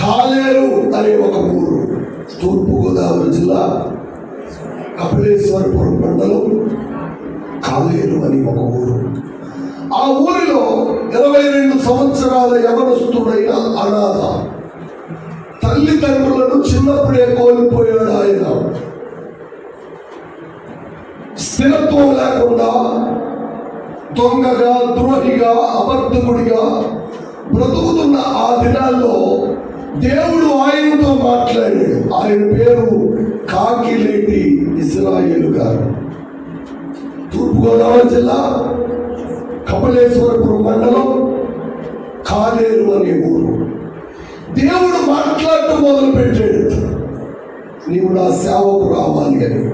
కాలేరు. అనే ఒక ఊరు. తూర్పుగోదావరి జిల్లా కపిలేశ్వరపురం మండలం కాలేరు అని ఒక ఊరు. ఆ ఊరిలో ఇరవై రెండు సంవత్సరాల యవనస్తుడైన అనాథ తల్లిదండ్రులను చిన్నప్పుడే కోల్పోయాడు ఆయన. స్థిరత్వం లేకుండా దొంగగా ద్రోహిగా అబద్ధకుడిగా బ్రతుకుతున్న ఆ దినాల్లో దేవుడు ఆయనతో మాట్లాడాడు. ఆయన పేరు కాకిలేటి ఇస్రాయేలు గారు. తూర్పుగోదావరి జిల్లా కపలేశ్వరపురం మండలం కాలేరు అనే ఊరు. దేవుడు మాట్లాడటం మొదలు పెట్టాడు నీవు నా సేవకు రావాలి అని.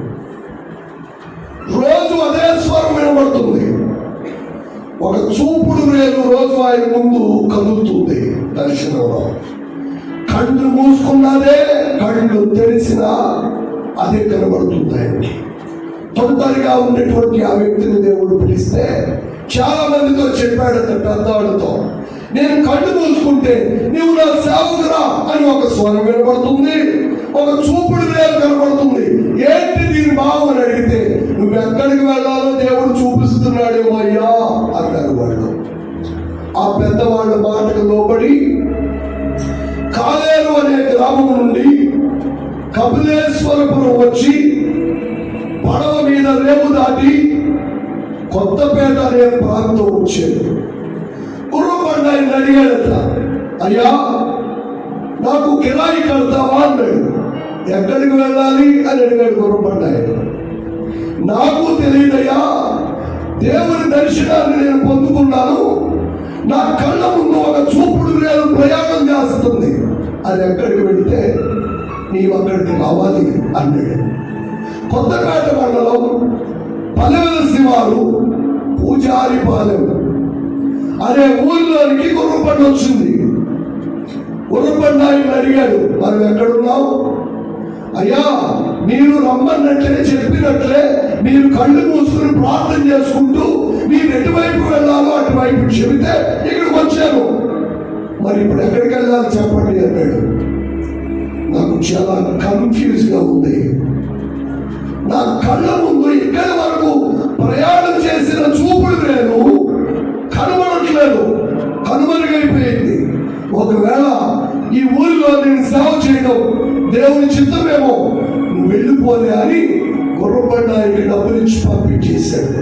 రోజు అదే స్వరం వినబడుతుంది. ఒక చూపుడు వేలు రోజు ఆయన ముందు కదులుతుంది దర్శనంలో. కళ్ళు మూసుకున్నదే కళ్ళు తెరిచినా అదే కనబడుతుంది ఆయనకి తొందరగా ఉన్నటువంటి ఆ వ్యక్తిని దేవుడు పిలిస్తే చాలా మందితో చెప్పాడట పెద్దవాడితో నేను కళ్ళు మూసుకుంటే నీవు నా సేవకురా అని ఒక స్వరం వినబడుతుంది. ఒక చూపుడు వేలు కనబడుతుంది ఏంటి దీని భావం అని అడిగితే నువ్వు ఎక్కడికి వెళ్ళాలో దేవుడు చూపిస్తున్నాడేమో అయ్యా అన్నారు వాళ్ళు ఆ పెద్దవాళ్ళ మాటకు లోబడి కాలేరు అనే గ్రామం నుండి కపిలేశ్వరపురం వచ్చి పడవ మీద రేపు దాటి కొత్తపేట అనే ప్రాంతం వచ్చేది. గుర్రబండ ఆయన అడిగాడట. అయ్యా నాకు కిరాయి కడతావా? అన్నాడు. ఎక్కడికి వెళ్ళాలి అని అడిగాడు గుర్రబండ నాకు తెలియదయ్యా దేవుని దర్శనాన్ని నేను పొందుకున్నాను. నా కళ్ళ ముందు ఒక చూపుడు నేను ప్రయాణం చేస్తుంది. అది ఎక్కడికి వెళితే నీవు అక్కడికి రావాలి అన్నాడు. కొత్తపేట మండలం పల్లెల శివారు పూజారిపాలెం అనే ఊరిలోనికి గుర్రపండు వచ్చింది. గుర్రపండు ఆయన అడిగాడు మనం ఎక్కడున్నావు అయ్యా మీరు రమ్మన్నట్లే చెప్పినట్లే మీరు కళ్ళు మూసుకుని ప్రార్థన చేసుకుంటూ మీరు ఎటువైపు వెళ్ళాలో అటువైపు చెబితే ఇక్కడికి వచ్చాను మరి ఇప్పుడు ఎక్కడికి వెళ్ళాలి చెప్పండి అన్నాడు. నాకు చాలా కన్ఫ్యూజ్గా ఉంది. నా కళ్ళ ముందు ఇక్కడి వరకు ప్రయాణం చేసిన చూపుడు నేను కనుమనట్లేదు కనుమరుగైపోయింది. ఒకవేళ ఈ ఊరిలో నేను సేవ చేయడం దేవుని చిత్తమేమో. నువ్వు వెళ్ళిపోలే అని గుర్రపడ్డానికి డబ్బులు ఇచ్చి పంపించేశాడు.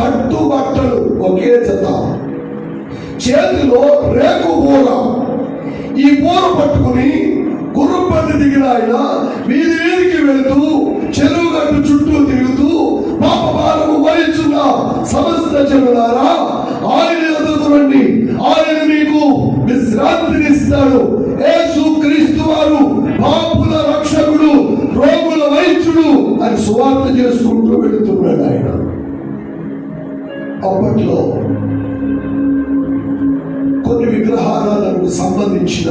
కట్టు బట్టలు ఒకే జత. చేతిలో రేకు బూర. ఈ బూర పట్టుకుని గుర్రపడ్డ దిగిన ఆయన వీధి వీధికి వెళుతూ చెరువు గట్టు చుట్టూ తిరుగుతూ పాప భారము వహించున్న సమస్త జనులారా ఆయన ఎదుగు రండి ఆయన మీకు విశ్రాంతినిస్తాడు. యేసు క్రీస్తు వారు పాప వైద్యుడు అని సువార్త చేసుకుంటూ వెళుతున్నాడు ఆయన. అప్పట్లో కొన్ని విగ్రహారాధనకు సంబంధించిన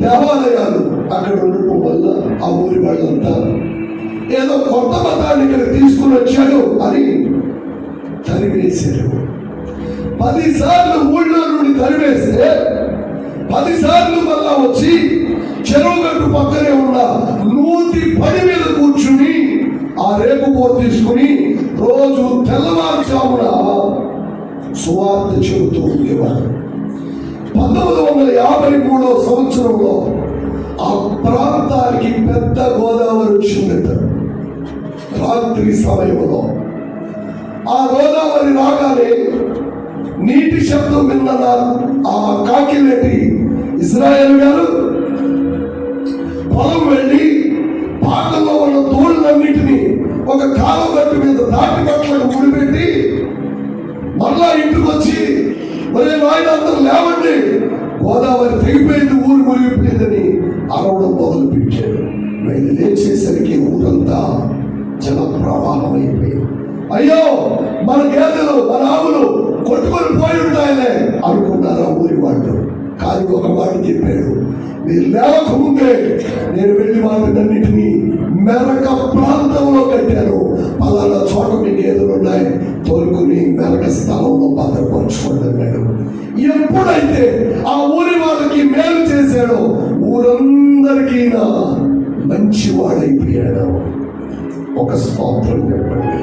దేవాలయాలు అక్కడ ఉండటం వల్ల ఆ ఊరి వాళ్ళంతా ఏదో కొత్త మతాన్ని ఇక్కడ తీసుకుని వచ్చాడు అని తరివేశారు. పదిసార్లు ఊళ్ళో నుండి తరివేస్తే పదిసార్లు మళ్ళా వచ్చి చెరువు గట్టు పక్కనే ఉన్న నూతి పని మీద కూర్చుని ఆ రేపు కూర తీసుకుని రోజు తెల్లవారుజామున సువార్త చెబుతూ ఉండేవారు. పంతొమ్మిది వందల యాభై మూడో సంవత్సరంలో ఆ ప్రాంతానికి పెద్ద గోదావరి వచ్చిందట రాత్రి సమయంలో ఆ గోదావరి రాగానే నీటి శబ్దం విన్న నా- ఆ కాకిలేటి ఇజ్రాయెల్ రాత్రి పక్కన ముడిపెట్టి మళ్ళా ఇంటికి వచ్చి మరి నాయన అందరూ లేవండి. గోదావరి తెగిపోయింది ఊరు మునిగిపోయిందని అరవడం మొదలు పెట్టాడు వీళ్ళు లేచేసరికి ఊరంతా జల ప్రవాహం అయిపోయింది అయ్యో మన గేదెలు మన ఆవులు కొట్టుకొని పోయి ఉంటాయలే అనుకున్నారు ఆ ఊరి వాళ్ళు. కానీ ఒక వాడు చెప్పాడు మీరు లేవకముందే నేను వెళ్ళి వాటినన్నిటినీ మెరక ప్రాంతంలో కట్టారు. పలానా చోట మీకు ఎదురున్నాయి ఉన్నాయి. తోలుకుని మెరక స్థలంలో భద్రపరుచుకోండి అన్నాడు ఎప్పుడైతే ఆ ఊరి వాళ్ళకి మేలు చేశాడో ఊరందరికీ మంచివాడైపోయాడు. ఒక స్తోత్రం చెప్పండి.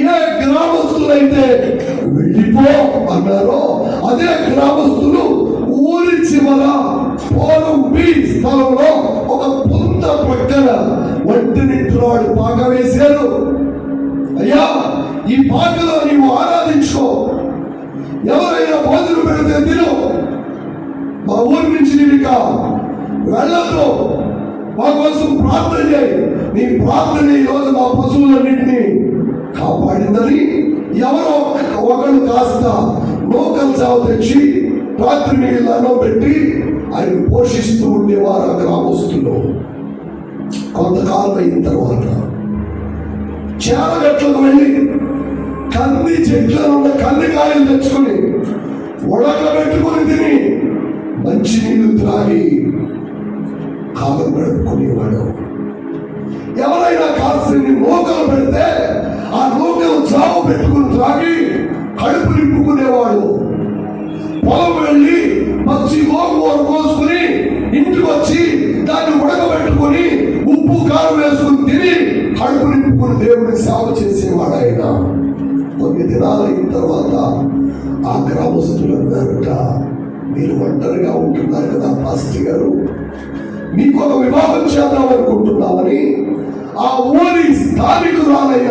ఏ గ్రామస్తులైతే వెళ్ళిపో అన్నారో అదే గ్రామస్తులు ఊరి చివర పోలం బి స్థలంలో ఒక పుంత పక్కన ఒంటి నింటున్నాడు పాక వేశారు. అయ్యా ఈ పాకలో నీవు ఆరాధించుకో. ఎవరైనా భోజనం పెడితే తిను. మా ఊరి నుంచి నీవు ఇక మా కోసం ప్రార్థన చేయి. నీ ప్రార్థన ఈ రోజు మా పశువులన్నింటినీ కాపాడిందని ఎవరో ఒకళ్ళు కాస్త లోకల్ చావు తెచ్చి రాత్రి నీళ్ళలో పెట్టి ఆయన పోషిస్తూ ఉండేవారు ఆ గ్రామస్తులు. కొంతకాలం అయిన తర్వాత చేరగట్లకు వెళ్ళి కంది చెట్లలో ఉన్న కందికాయలు తెచ్చుకొని ఉడకబెట్టుకొని తిని మంచి నీళ్ళు త్రాగి కాలం గడుపుకునేవాడు. ఎవరైనా కాల్సిన నూకలు పెడితే ఆ నూకలు చావు పెట్టుకుని త్రాగి కడుపు నింపుకునేవాడు. పొలం వెళ్ళి పచ్చి గోంగూర కోసుకుని ఇంటికి వచ్చి దాన్ని ఉడకబెట్టి కారు వేసుకుని తిని కడుపు నింపుకుని దేవుడిని సేవ చేసేవాడు ఆయన కొన్ని దినాలు అయిన తర్వాత ఆ గ్రామస్తులు అన్నారట మీరు ఒంటరిగా ఉంటున్నారు కదా పాస్టర్ గారు. మీకు ఒక వివాహం చేద్దాం అనుకుంటున్నామని ఆ ఊరి స్థానికురాలైన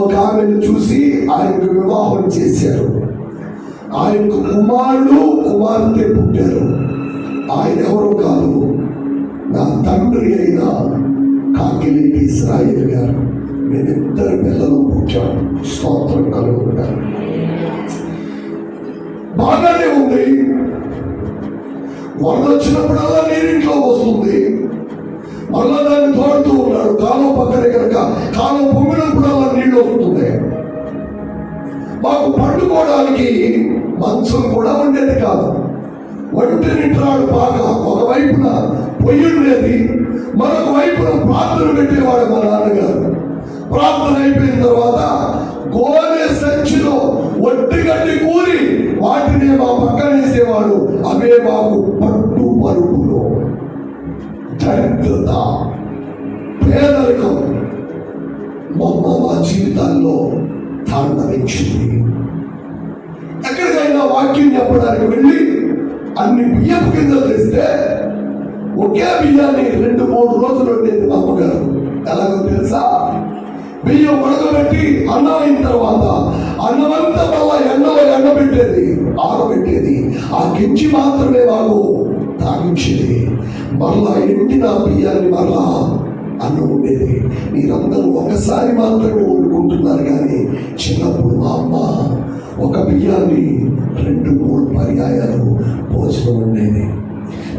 ఒక ఆమెను చూసి ఆయనకు వివాహం చేశారు. ఆయనకు కుమారుడు కుమార్తె పుట్టారు. ఆయన ఎవరో కాదు. నా తండ్రి అయినా కాకిలి ఇస్రాయిల్ గారు? మేమిద్దరు పిల్లలు పుట్టాం. స్తోత్రం కలుగుతారు బాగానే ఉంది. వరద వచ్చినప్పుడల్లా నీరింట్లో వస్తుంది. మళ్ళా దాన్ని తోడుతూ ఉన్నారు. కాలం పక్కనే కనుక కాలం పొంగినప్పుడల్లా నీళ్ళు వస్తుంది. మాకు పండుకోవడానికి మంచం కూడా ఉండేది కాదు. ఒంటి నింటాడు బాగా ఒకవైపున పొయ్యి ఉండేది మరొక వైపున ప్రార్థన పెట్టేవాడు మా నాన్నగారు. ప్రార్థన అయిపోయిన తర్వాత గోనె సంచిలో ఒట్టి గడ్డి కూరి వాటిని మా పక్కన వేసేవాడు అవే మాకు పట్టు పరుపులు. దరిద్రత పేదరికం. మొమ్మ మా జీవితాల్లో తాండవించింది ఎక్కడికైనా వాక్యం చెప్పడానికి వెళ్ళి అన్ని బియ్యపు కింద తెస్తే ఒకే బియ్యాన్ని రెండు మూడు రోజులు ఉండేది మా అమ్మగారు ఎలాగో తెలుసా? బియ్యం ఉడకబెట్టి అన్నం అయిన తర్వాత అన్నమంతా మళ్ళా ఎండలో ఎండబెట్టేది ఆరబెట్టేది. ఆ గింజి మాత్రమే వాళ్ళు తాగించేది. మళ్ళా ఎండిన బియ్యాన్ని మళ్ళా అన్నం ఉండేది మీరందరూ ఒకసారి మాత్రమే వండుకుంటున్నారు కానీ చిన్నప్పుడు మా అమ్మ ఒక బియ్యాన్ని రెండు మూడు పర్యాయాలు భోజనం ఉండేది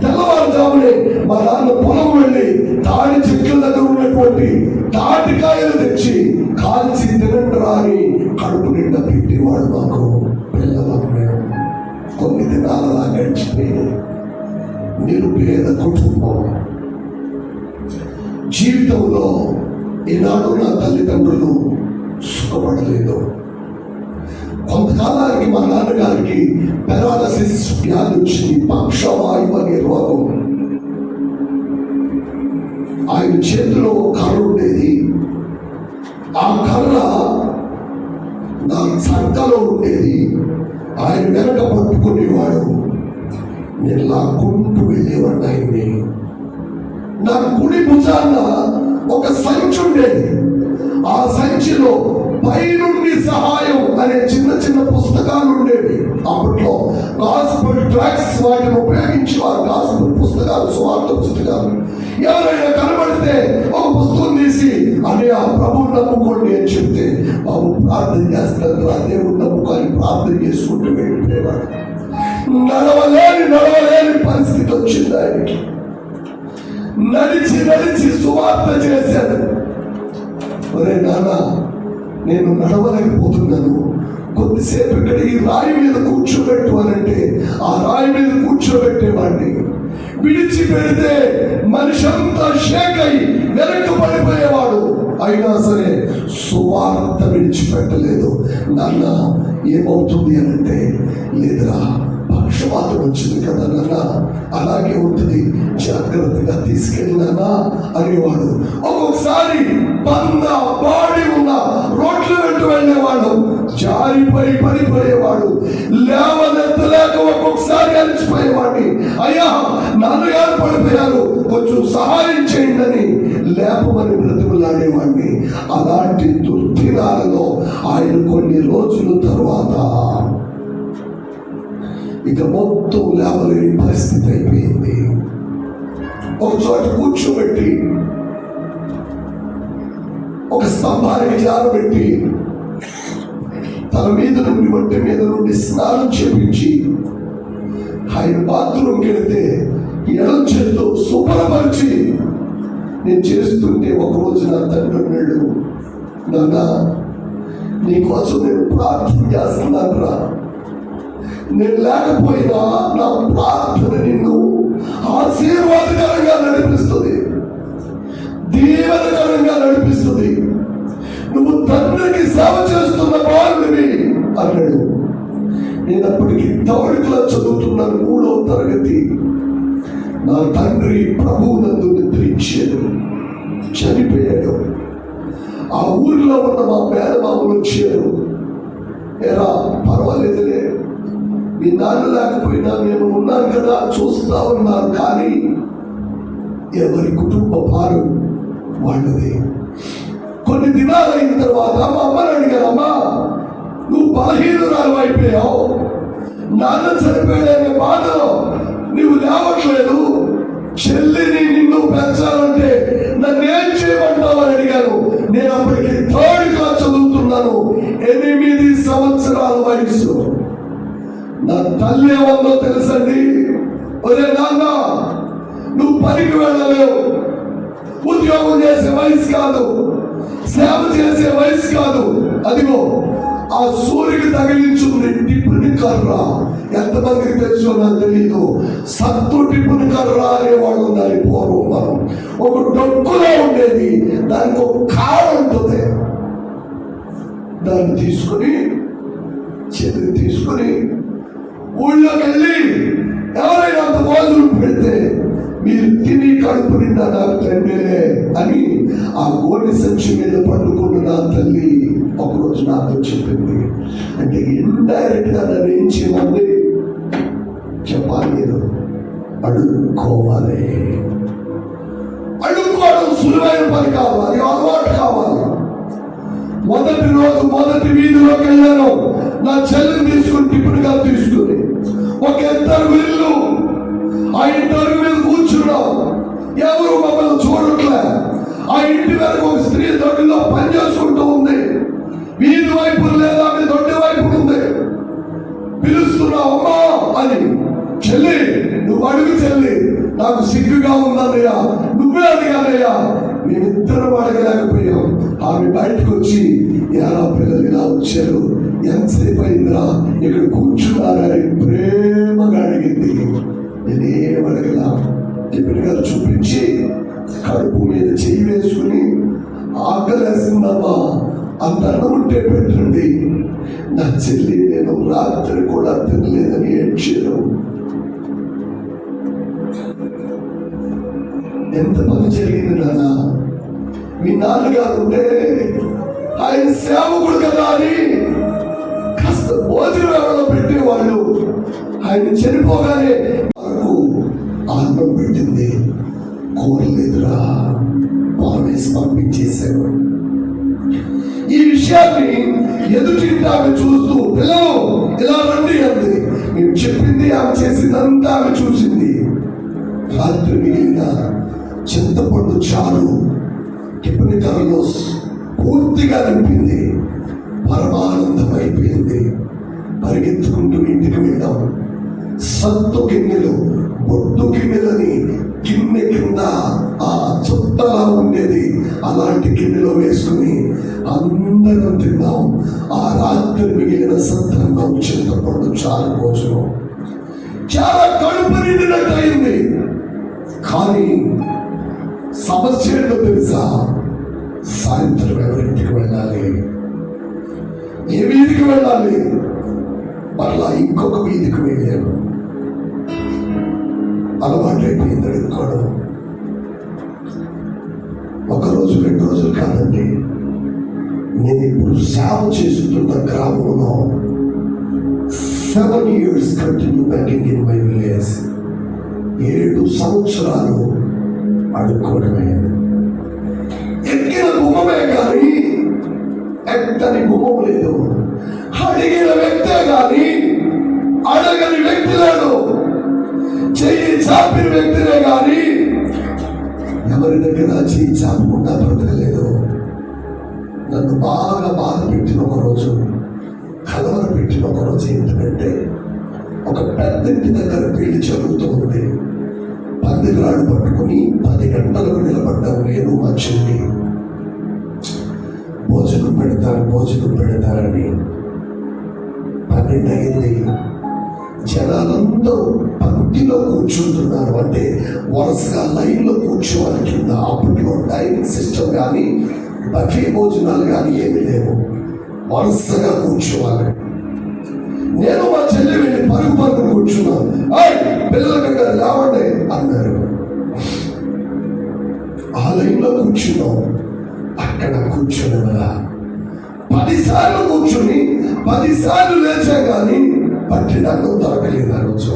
తెల్లవారుజామునే మా నాన్న పొలం వెళ్ళి తాడి చెట్ల దగ్గర ఉన్నటువంటి తాటికాయలు తెచ్చి కాల్చి తినంటరా అని కడుపు నిండా పెట్టేవాడు మాకు పిల్లలం మేము కొన్ని దినాలలా గడిచిపోయింది నిరుపేద కుటుంబం. జీవితంలో ఈనాడు నా తల్లిదండ్రులు సుఖపడలేదు. కొంతకాలానికి మా నాన్నగారికి పెరాలసిస్ వ్యాధి వచ్చింది. పక్షవాయువు అనే రోగం. ఆయన చేతిలో కర్ర ఉండేది. ఆ కర్ర నా చక్కలో ఉండేది. ఆయన వెనక పట్టుకునేవాడు. నేను లాక్కుంటూ వెళ్ళేవాడిని ఆయన్ని. నా కుడి భుజాన ఒక సంచి ఉండేది. ఆ సంచిలో పైనుండి సహాయం అనే చిన్న చిన్న పుస్తకాలు ఉండేవి. అప్పట్లో గాస్పల్ ట్రాక్స్ వాటిని ఉపయోగించి వారు గాస్పల్ పుస్తకాలు సువార్త పుస్తకాలు. ఎవరైనా కనబడితే ఒక పుస్తకం తీసి అని ఆ ప్రభువు నమ్ముకోండి అని చెప్తే బాబు ప్రార్థన చేస్తారు ఆ దేవుడు నమ్ముకొని ప్రార్థన చేసుకుంటూ వెళ్ళిపోయేవాడు. నడవలేని నడవలేని పరిస్థితి వచ్చింది ఆయనకి. నడిచి నడిచి సువార్త చేశాడు. ఒరే నానా నేను నడవలేకపోతున్నాను. కొద్దిసేపు ఇక్కడ ఈ రాయి మీద కూర్చోబెట్టు అనంటే ఆ రాయి మీద కూర్చోబెట్టేవాడిని. విడిచిపెడితే మనిషి అంతా షేక్ అయి వెనక్కు పడిపోయేవాడు. అయినా సరే సువార్త విడిచిపెట్టలేదు. నాన్న ఏమవుతుంది అని అంటే లేదురా పక్షవాతం వచ్చింది కదా నాన్న? అలాగే ఉంటుంది. జాగ్రత్తగా తీసుకెళ్ళినానా అనేవాడు ఒక్కొక్కసారి బంద బాడి ఉన్న రోడ్ల వెంట వెళ్ళేవాడు. జారిపోయి పడిపోయేవాడు. లేవనెత్తలేక ఒక్కొక్కసారి అలిచిపోయేవాడిని అయ్యా నాన్నగారు పడిపోయారు. కొంచెం సహాయం చేయండి అని లేపమని బ్రతిమలాడేవాడిని అలాంటి దుర్దినాలలో ఆయన కొన్ని రోజుల తరువాత ఇక మొత్తం లేవలేని పరిస్థితి అయిపోయింది. ఒక చోట కూర్చోబెట్టి ఒక స్తంభానికి జారబెట్టి తన మీద నుండి ఒంటి మీద నుండి స్నానం చేపించి ఆయన బాత్రూమ్కి వెళితే ఎడం చేతితో శుభ్రపరిచి నేను చేస్తుంటే ఒకరోజు నా తండ్రి అన్నాడు నాన్న నీకోసం నేను ప్రార్థన చేస్తున్నాను రా నేను లేకపోయినా నా ప్రార్థన నిన్ను ఆశీర్వాదకరంగా నడిపిస్తుంది. దీవెనకరంగా నడిపిస్తుంది. నువ్వు తండ్రికి సేవ చేస్తున్న బాలుడివి అన్నాడు. నేను అప్పటికి థర్డ్ క్లాస్ చదువుతున్నాను మూడవ తరగతి నా తండ్రి ప్రభువునందు నిద్రించాడు చనిపోయాడు. ఆ ఊరిలో ఉన్న మా మేనమామలు వచ్చారు. ఎలా పర్వాలేదులే. మీ నాన్న లేకపోయినా మేము ఉన్నాం కదా చూస్తా ఉన్నారు కానీ ఎవరి కుటుంబ భారం వాళ్ళది. కొన్ని దినాలు అయిన తర్వాత మా అమ్మని అడిగారు అమ్మా నువ్వు బలహీనురాలు అయిపోయావు. నాన్న చనిపోయాడనే బాధలో నువ్వు లేవట్లేదు. చెల్లిని నిన్ను పెంచాలంటే నన్ను ఏం చేయమంటావు అని అడిగాను. నేను అప్పటికి థర్డ్ క్లాస్ చదువుతున్నాను ఎనిమిది సంవత్సరాల వయసు. నా తల్లి ఎవరిలో తెలుసండి? ఒరే నాన్న నువ్వు పనికి వెళ్ళలేవు. ఉద్యోగం చేసే వయసు కాదు. సేవ చేసే వయసు కాదు. అదిగో ఆ సూర్యుడికి తగిలించుకునే టిప్పుని కర్ర. ఎంతమందికి తెలుసు నాకు తెలియదు సత్తు టిప్పుని కర్రా అనేవాడు ఉండాలి పూర్వం మనం. ఒక డొక్కులో ఉండేది. దానికి ఒక కాడ ఉంటుంది. దాన్ని తీసుకుని చేతికి తీసుకుని ఊళ్ళోకి వెళ్ళి ఎవరైనా అంత భోజనం పెడితే మీరు తిని కడుపు నిండా నాకు తండ్రిలే అని ఆ గోని సంచి మీద పట్టుకున్న నా తల్లి ఒకరోజు నాతో చెప్పింది. అంటే ఇండైరెక్ట్గా నన్ను ఏం చేయమంది? చెప్పాలి మీరు అడుక్కోవాలి. అడుక్కోవడం సులువైన పని కావాలి. అలవాటు కావాలి. మొదటి రోజు మొదటి వీధిలోకి వెళ్ళాను నా చెల్లిని తీసుకుని టిప్పుడుగా తీసుకుని. ఒక ఇద్దరు ఇల్లు ఆ ఇంటి మీద కూర్చున్నాం ఎవరు మమ్మల్ని చూడట్లే. ఆ ఇంటి వరకు ఒక స్త్రీ దొడ్డిలో పనిచేసుకుంటూ ఉంది. వీధి వైపు లేదా ఆమె దొడ్డి వైపు ఉంది. పిలుస్తున్నావు అమ్మా అని. చెల్లి నువ్వు అడుగు చెల్లి నాకు సిగ్గుగా ఉందన్నయ్యా. నువ్వే అడిగానయ్యా. మేమిద్దరం అడగలేకపోయాం. ఆమె బయటకు వచ్చి ఎలా పిల్లలు ఇలా వచ్చారు? ఎంతసేపు అయిందిరా? ఇక్కడ కూర్చున్నారని ప్రేమగా అడిగింది. నేనేం అడగలా? చెప్పిన గారు చూపించి కడుపు మీద చేయి వేసుకుని ఆకలేసిందమ్మా అంత అన్నం ఉంటే పెట్టండి. నా చెల్లి నేను రాత్రి కూడా తినలేదని ఏడ్చాను. ఎంత పని జరిగింది నాన్న? మీ నాన్నగారు ఉంటే ఆయన సేవకుడు కదా అని కాస్త భోజనం ఎవరో పెట్టేవాళ్ళు. ఆయన చనిపోగానే నాకు ఆత్మ పెట్టింది కోరలేదురా పాలేసి పంపించేశాడు ఈ విషయాన్ని ఎదుటింటి ఆమె చూస్తూ పిల్లలు ఇలా రండి అంది. మేము చెప్పింది ఆమె చేసిందంతా ఆమె చూసింది. రాత్రి మిగిలిన చింతపండు చారు టిఫిన్ పూర్తిగా నింపింది. పరమానందం అయిపోయింది పరిగెత్తుకుంటూ ఇంటికి వెళ్దాం. సత్తు గిన్నెలు బొట్టు గిన్నెలని గిన్నె కింద ఆ చుట్టలా ఉండేది. అలాంటి గిన్నెలో వేసుకుని అందరం తిన్నాం. ఆ రాత్రి మిగిలిన సత్రంగం చింతపండు చాలు భోజనం. చాలా కడుపు నిండినట్టు అయింది. కానీ సమస్య ఏంటో తెలుసా? సాయంత్రం ఎవరింటికి వెళ్ళాలి? ఏ వీధికి వెళ్ళాలి? మరలా ఇంకొక వీధికి వెళ్ళాను. అలవాటు అయిపోయింది అడుక్కోవడం. ఒక రోజు రెండు రోజులు కాదండి. నేను ఇప్పుడు సేవ చేస్తున్న గ్రామంలో seven years continue begging in my village ఏడు సంవత్సరాలు అడుక్కోవడమే ఎక్కిన గుమ్మమే కానీ ఎక్కని గుమ్మం లేదు. అడిగిన వ్యక్తే కానీ అడగని వ్యక్తి లేడు చెయ్యి చాపిన వ్యక్తినే కానీ ఎవరి దగ్గర చెయ్యి చాపకుండా బ్రతకలేదు. నన్ను బాగా బాధ పెట్టిన ఒక రోజు కలవర పెట్టిన ఒక రోజు ఏంటంటే ఒక పెద్ద ఇంటి దగ్గర పెళ్ళి జరుగుతూ ఉంది పందిరాడు పట్టుకుని పది గంటలకు నిలబడ్డావు నేను మా చెల్లి. భోజనం పెడతారు భోజనం పెడతారని. పన్నెండు అయింది. జనాలందరూ పంక్తిలో కూర్చుంటున్నారు. అంటే వరుసగా లైన్లో కూర్చోవాలి కింద. అప్పట్లో డైనింగ్ సిస్టమ్ కానీ బఫే భోజనాలు కానీ ఏమీ లేవు. వరుసగా కూర్చోవాలి. నేను మా చెల్లి పరుగు పరుగును కూర్చున్నాను "ఏయ్, పిల్లల దగ్గర లేవండి అన్నారు. ఆ లైన్లో కూర్చున్నాం. అక్కడ కూర్చుని పదిసార్లు కూర్చుని పదిసార్లు లేచా కానీ పట్టిన అన్నం దొరకలేదు ఆ రోజు.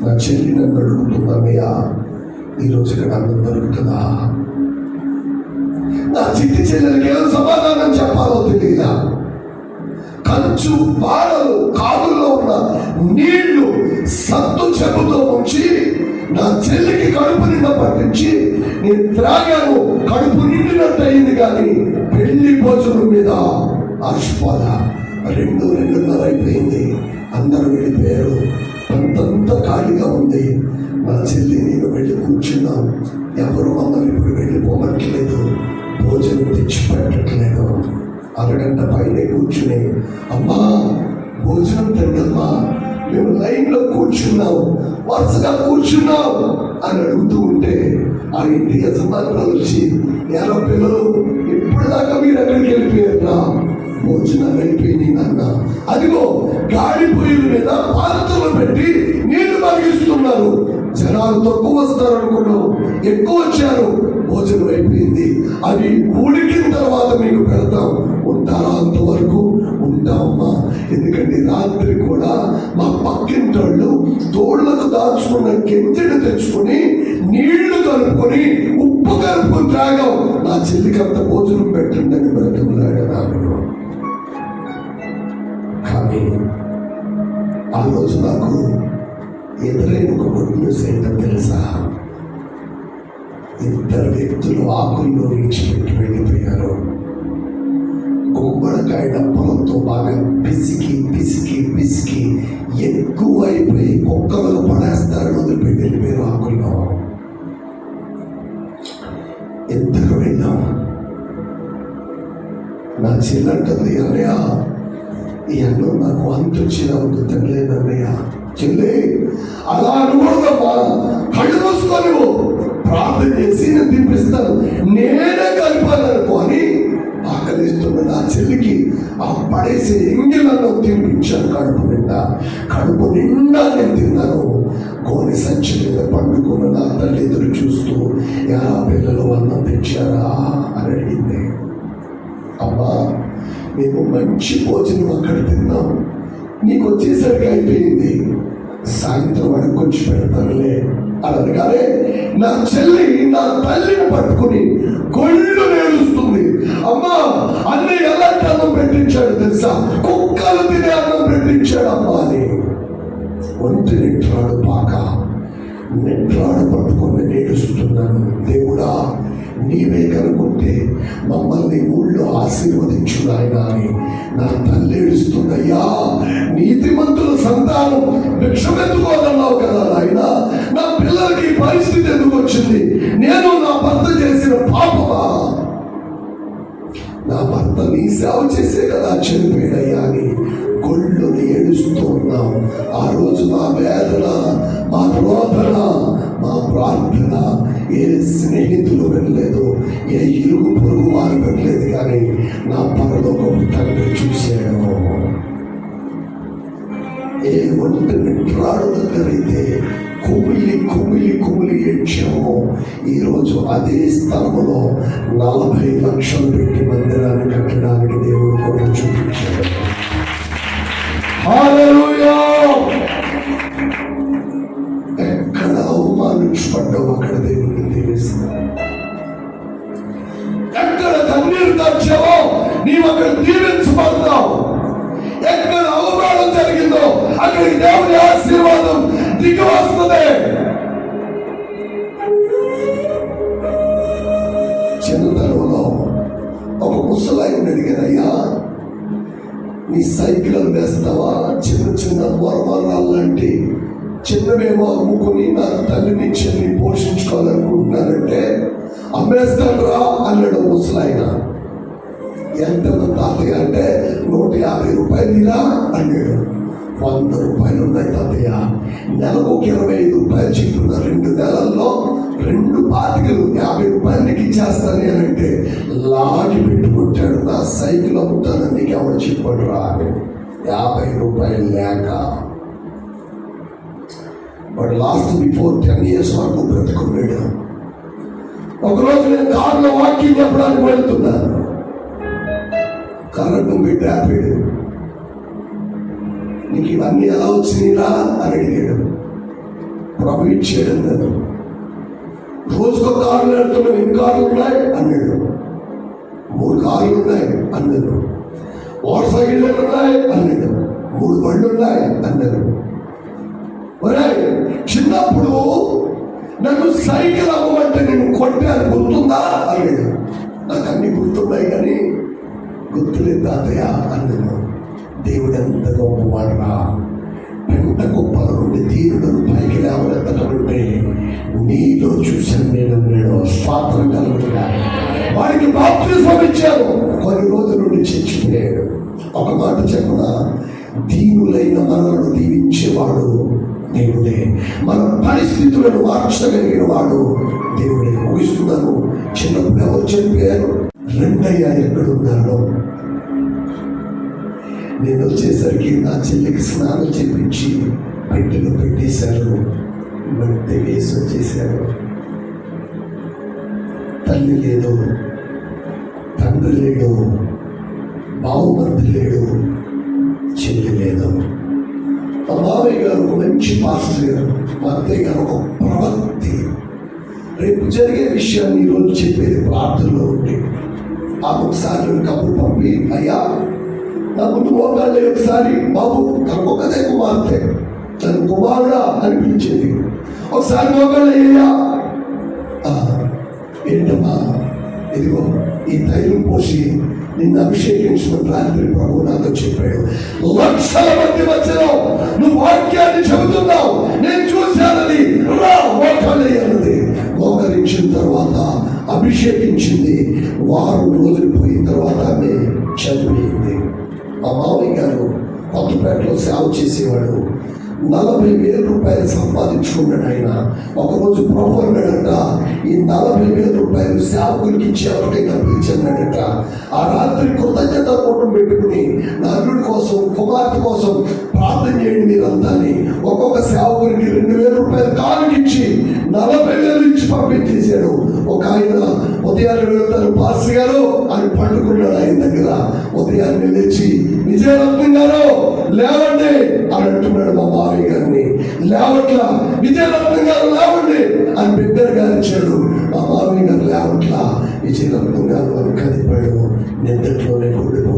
నా చెల్లి నన్ను అడుగుతున్నామయ్యా ఈరోజు ఇక్కడ అన్నం దొరుకుతుందా? నా చిట్టి చెల్లెలకి ఏదో సమాధానం చెప్పాలో తెలియదా కంచు బాణలు కాదుల్లో ఉన్న నీళ్ళు సత్తు చెబుతో ఉంచి నా చెల్లికి కడుపు నిండా పట్టించి నేను త్రాగాను కడుపు నిండినట్టు అయింది కానీ పెళ్ళి భోజనం మీద అశ్వద రెండు రెండున్నర అయిపోయింది. అందరూ వెళ్ళిపోయారు. అంతంత ఖాళీగా ఉంది. మన చెల్లి నేను వెళ్ళి కూర్చున్నాం. ఎవరు మమ్మల్ని ఇప్పుడు వెళ్ళిపోవట్లేదు. భోజనం తెచ్చి పెట్టట్లేదు అరగంట పైనే కూర్చుని అమ్మా భోజనం తింటమ్మా మేము లైన్లో కూర్చున్నాం వరుసగా కూర్చున్నాం అని అడుగుతూ ఉంటే ఆ ఇంటి యజమాని వచ్చి ఎలా పిల్లలు ఇప్పటిదాకా మీరు అక్కడికి వెళ్ళిపోయారా భోజనాలు అయిపోయినాయి నాన్న. అదిగో గాడి పొయ్యిల మీద పాత్రలు పెట్టి నీళ్ళు మరిగిస్తున్నారు. జనాలు తక్కువ వస్తారు అనుకున్నాం ఎక్కువ వచ్చారు. భోజనం అయిపోయింది. అది ఉడికిన తర్వాత మీకు పెడతాం. ఉంటారా అంతవరకు ఉంటామమ్మా ఎందుకంటే రాత్రి కూడా మా పక్కింటోళ్ళు తోళ్ళకు దాచుకున్న గింజలు తెచ్చుకొని నీళ్ళు కలుపుకొని ఉప్పు కలుపుకొని త్రాగాం. నా చెల్లికి అంత భోజనం పెట్టండి అని బ్రతములాడారు కానీ ఆ రోజు నాకు ఎదురైన ఒక గుడ్ న్యూస్ ఏంటో తెలుసా? ఇద్దరు వ్యక్తులు ఆకుల్లో విడిచిపెట్టి ఆయన పొలంతో బాగా పిసికి పిసికి పిసికి ఎక్కువ అయిపోయి కుక్కలను పడేస్తారని వదిలిపెట్టి వెళ్ళిపోయారు ఆకుల్లో. ఎంతకు విన్నా నా చెల్లంటుంది అన్నయ్య ఈ అన్నం నాకు అంత వచ్చినా ఉంది తినలేదు అన్నయ్య. చెల్లి అలా అనుకూడదమ్మా కళ్ళు మూసుకొని ప్రార్థన చేసి నేను తినిపిస్తాను నేనే కలిపాను అనుకో అని ఆకలిస్తున్న నా చెల్లికి ఆ పడేసే ఎంగిలను తినిపించాను కడుపు నిండా. కడుపు నిండా నేను తిన్నాను. కోని సంచి మీద పండుకున్న నా తల్లి ఎదురు చూస్తూ ఎలా పిల్లలు అన్నం తెచ్చారా? అని అడిగింది. అమ్మా మేము మంచి భోజనం అక్కడ తిన్నాం. నీకు వచ్చేసరికి అయిపోయింది. సాయంత్రం అడుక్కొచ్చి పెడతారులే అని అనగానే నా చెల్లి నా తల్లిని పట్టుకుని కొళ్ళు నేడుస్తుంది అమ్మా అన్నీ ఎలాంటి అన్నం పెట్టించాడు తెలుసా? కుక్కలు తినే అన్నం పెట్టించాడు అమ్మా అని. ఒంటి నెట్రాడు పాక నెట్రాడు పట్టుకుని నేడుస్తున్నాను దేవుడా నీవే కనుకుంటే మమ్మల్ని ఊళ్ళో ఆశీర్వదించు నాయన అని నా తల్లి ఏడుస్తుందయ్యా నీతిమంతుల సంతానం భిక్షమెత్తుకోదన్నావు కదా నాయన. నా ఈ పరిస్థితి ఎందుకు వచ్చింది? నేను నా భర్త చేసిన పాపమా? నా భర్త నీ సేవ చేసే కదా చనిపోయాడయ్యా అని గొళ్ళుని ఏడుస్తూ ఉన్నాం. ఆ రోజు మా వేదన మా రోదన మా ప్రార్థన ఏ స్నేహితులు వెళ్ళలేదు ఏ ఇరుగు పొరుగు వారు వెళ్ళలేదు కానీ నా పరలోకపు తండ్రి చూశాడు. ఏ ఒంటి నిట్రాడు దగ్గరైతే కుమిలి కుమిలి కుమిలి ఏడ్చామో ఈరోజు అదే స్థలంలో నలభై లక్షలు పెట్టి మందిరాన్ని కట్టడానికి దేవుడు కొరకు చూపించాడు. ఎక్కడ అవమానించబడ్డావు అక్కడ దేవుడిని దీవిస్తాడు ఎక్కడ తన్నీరు తెచ్చావో నీవు అక్కడ దీవించబడతావు ఎక్కడ అవమానం జరిగిందో అక్కడికి దేవుని ఆశీర్వాదం దిగి వస్తుంది చిన్నతనంలో ఒక ముసలాయిని అడిగారయ్యా నీ సైకిల్ వేస్తావా చిన్న చిన్న వరవరాలు లాంటి చిన్నవేమో అమ్ముకుని నా తల్లిని చెల్లి పోషించుకోవాలనుకుంటున్నానంటే అమ్మేస్తాను రా అన్నాడు ముసలాయన ఎంత తాతయ్య అంటే నూట యాభై రూపాయలు ఇరా అన్నాడు వంద రూపాయలు ఉన్నాయి తాతయ్య నెలకు ఒక ఇరవై ఐదు రూపాయలు చెప్తున్న రెండు నెలల్లో రెండు పాతికలు యాభై రూపాయలు నీకు ఇచ్చేస్తాను అని అంటే లాగి పెట్టుకుంటాడు. నా సైకిల్ అమ్ముతాను నీకు ఎవరు చెప్పాడు రా యాభై రూపాయలు లేక. వాడు లాస్ట్ బిఫోర్ టెన్ ఇయర్స్ వరకు బ్రతుకున్నాడు. ఒకరోజు నేను కారులో వాకింగ్ చెప్పడానికి వెళ్తున్నాను కరెంటు బిడ్డ ఆపాడు. నీకు ఇవన్నీ ఎలా వచ్చినాయిరా అని అడిగాడు. ప్రభు ఇచ్చాడు అన్నాడు రోజుకో కార్లు వెళ్తున్నావు ఎన్ని కార్లు ఉన్నాయి అన్నాడు. మూడు కార్లు ఉన్నాయి అన్నాడు. మోటార్ సైకిళ్ళు ఉన్నాయి అన్నాడు. మూడు బండ్లు ఉన్నాయి అన్నాడు. ఒరేయ్ చిన్నప్పుడు నన్ను సైకిల్ అవ్వమంటే నేను కొట్టాను గుర్తుందా అన్నాడు. నాకు అన్ని గుర్తున్నాయి కానీ గుర్తులేదు తాతయ్య అన్నాడు. దేవుడు ఎంత గొప్పవాడరా పెంట గొప్పల నుండి తీరుడను పైకి లేవనెత్తటంటే నీలో చూశాను నేను అన్నాడు స్వాతంత్రం కలుగుతున్నా. వాడికి బాప్తిజం ఇచ్చాను. కొన్ని రోజుల నుండి చచ్చిపోయాడు. ఒక మాట చెప్పిన? దీనులైన మనలను దీవించేవాడు దేవుడే. మన పరిస్థితులను మార్చగలిగిన వాడు దేవుడే. ఊహిస్తున్నాను చిన్నప్పుడు ఎవరు చనిపోయారు రెండయ్య ఎక్కడున్నాడో నేను వచ్చేసరికి నా చెల్లికి స్నానం చేపించి పెట్టెలో పెట్టేశారు. మట్టి వేసి వచ్చేసారు తల్లి లేదు తండ్రి లేడు బావుమర్ది లేడు చెల్లి లేదు. మా బాబాయ్ గారు ఒక మంచి పాస్టర్ గారు మా అత్తయ్య గారు ఒక ప్రవక్తి. రేపు జరిగే విషయాన్ని ఈరోజు చెప్పేది ప్రార్థనలో ఉండి ఆ ఒకసారి నేను కబురు పంపి అయ్యా నా ముందు మోకాళ్ళే ఒకసారి. బాబు తనకు ఒక్కదే కుమార్తె. తన కుమారుడా అనిపించింది. ఒకసారి మోకాళ్ళు అయ్యా ఏంటమ్మా? ఇదిగో ఈ తైలం పోసి నిన్ను అభిషేకించిన రాత్రి ప్రభు నాతో చెప్పాడు. లక్షల మంది మధ్యలో నువ్వు వాక్యాన్ని చెబుతున్నావు. నేను చూశానని రా అన్నది. మోకరించిన తర్వాత అభిషేకించింది. వారం రోజులు పోయిన తర్వాత ఆమె మా మామయ్య గారు కొత్తపేటలో సేవ చేసేవాడు నలభై వేల రూపాయలు సంపాదించుకున్నాడు ఆయన. ఒకరోజు ప్రభు అన్నాడట ఈ నలభై వేల రూపాయలు సేవకులకి ఇచ్చి ఎవరికైనా పిలిచన్నాడట ఆ రాత్రి కృతజ్ఞత కూటం పెట్టుకుని నా కోసం కుమార్తె కోసం ప్రార్థన చేయండి మీరంతా అని ఒక్కొక్క సేవకునికి రెండు వేల రూపాయలు కాలుకి ఇచ్చి నలభై వేలు ఇచ్చి పంపించేశాడు. ఒక ఆయన ఉదయాన్ని వెళ్తారు పాస్ గారు అని పండుకున్నాడు ఆయన దగ్గర. ఉదయాన్నే లేచి విజయరత్నం గారు లేవండి అని అంటున్నాడు మా మావయ్య గారిని. లేవట్ల విజయరత్నం గారు లేవండి అని బిడ్డర్ గారు ఇచ్చాడు మా మావయ్య గారు లేవట్ల విజయరత్నం గారు అని కదిపాడు. నిద్రలోనే కూడిపో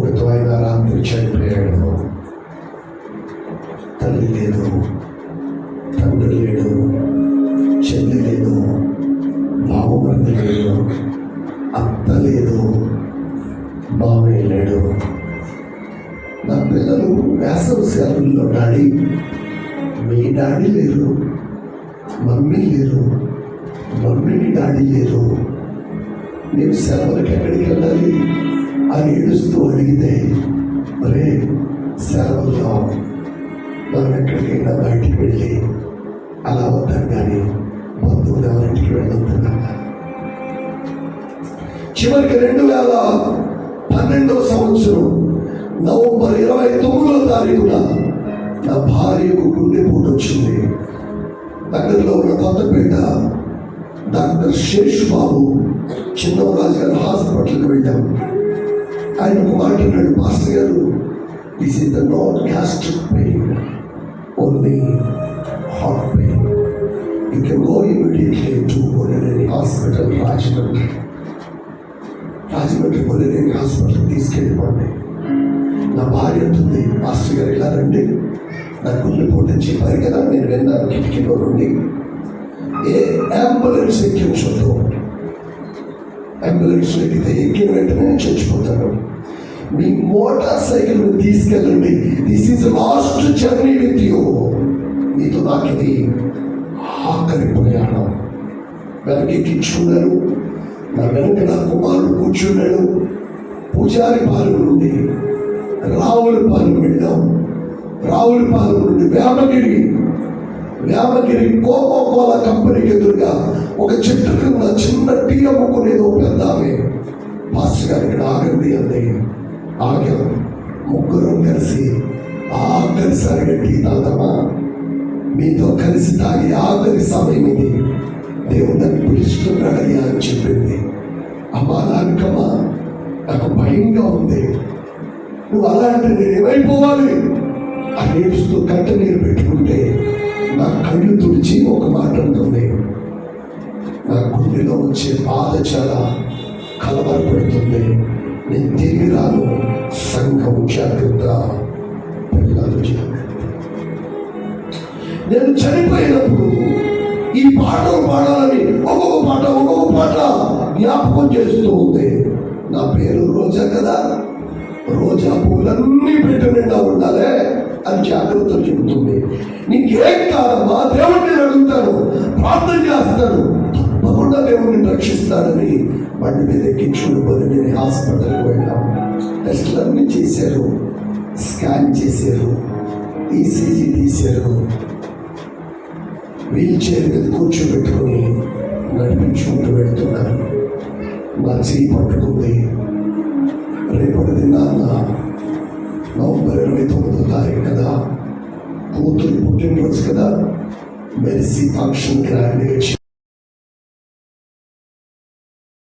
డాడీ లేరు మమ్మీ లేరు మమ్మీకి డాడీ లేరు. నేను సెలవులకి ఎక్కడికి వెళ్ళాలి? అని ఏడుస్తూ అడిగితే మరే సెలవుల్లో మనం ఎక్కడికైనా బయటికి వెళ్ళి అలా వద్దాం కానీ బంధువులు ఎవరింటికి వెళ్ళొద్దు చివరికి రెండు వేల పన్నెండవ సంవత్సరం నవంబర్ ఇరవై తొమ్మిదో తారీఖున నా భార్యకు గుండెపోటు వచ్చింది. దగ్గరలో ఉన్న కొత్తపేట డాక్టర్ శేష్ బాబు చిన్నరాజు గారు హాస్పిటల్కి వెళ్ళాం. ఆయన ఒక మాట అన్నాడు మాస్టర్ గారు this is the not gastric pain only heart pain you can go immediately to Konareni hospital Rajahmundry Rajahmundry Konareni hospital తీసుకెళ్ళిపోండి నా భార్య ఉంటుంది మాస్టర్ గారు ఇలా రండి. నా గుండె పోటీ చెప్పారు కదా నేను విన్నాను కిటికీలో నుండి ఏ అంబులెన్స్ ఎక్కించొద్దు. అంబులెన్స్ ఎక్కితే ఎక్కిన వెంటనే చచ్చిపోతాను మీ మోటార్ సైకిల్ మీద తీసుకెళ్ళండి. This is last journey with you మీతో నాకు ఇది ఆఖరి ప్రయాణం. వెనక ఎక్కించుకున్నారు నా వెనక నా కుమారుడు కూర్చున్నాడు. పూజారి పాలెం నుండి రావులపాలెం వెళ్ళాం. రావులపాలెం నుండి వేమగిరి. వేమగిరి కోకో కోలా కంపెనీకి ఎదురుగా ఒక చెట్టు కింద చిన్న టీ అమ్ముకునేది ఒక పెద్ద ఆమె. మాస్టర్ గారు ఇక్కడ ఆగండి అంది. ఆగాం. ముగ్గురం కలిసి ఆఖరిసారిగా టీ తాగమా మీతో కలిసి తాగి ఆఖరి సమయం ఇది. దేవుడు నన్ను పిలుస్తున్నాడయ్యా అని చెప్పింది. అమ్మా దానికమ్మా నాకు భయంగా ఉంది. నువ్వు అలా అంటే నేను ఏమైపోవాలి? ఆ ఏడుస్తూ కంట నీరు పెట్టుకుంటే నా కళ్ళు తుడిచి ఒక మాట ఉంటుంది నా గుండెలో వచ్చే బాధ చాలా కలవరపడుతుంది. నేను తిరిగి రాను. సంఘం జాగ్రత్త. పిల్లలు జాగ్రత్త. నేను చనిపోయినప్పుడు ఈ పాటలు పాడాలని ఒక్కొక్క పాట ఒక్కొక్క పాట జ్ఞాపకం చేస్తూ ఉంది. నా పేరు రోజా కదా? రోజా పూలన్నీ పెట్టు నిండా ఉండాలి. అని జాగ్రత్త చెబుతుంది. నీకేం కాదమ్మా దేవుడిని అడుగుతాను ప్రార్థన చేస్తాను తప్పకుండా దేవుడిని రక్షిస్తానని బండి మీద ఎక్కించుకుని పోయి నేను హాస్పిటల్కి వెళ్ళాం. టెస్టులన్నీ చేశారు. స్కాన్ చేశారు. ఈసీజీ తీశారు. వీల్ చైర్ మీద కూర్చోబెట్టుకొని నడిపించుకుంటూ వెళ్తున్నాను నా చేయి పట్టుకుంది. రేపటి దినాన్న నవంబర్ ఇరవై తొమ్మిదో తారీఖు కదా కూతురు పుట్టినరోజు కదా మెరిసి ఫంక్షన్ గ్రాండ్గా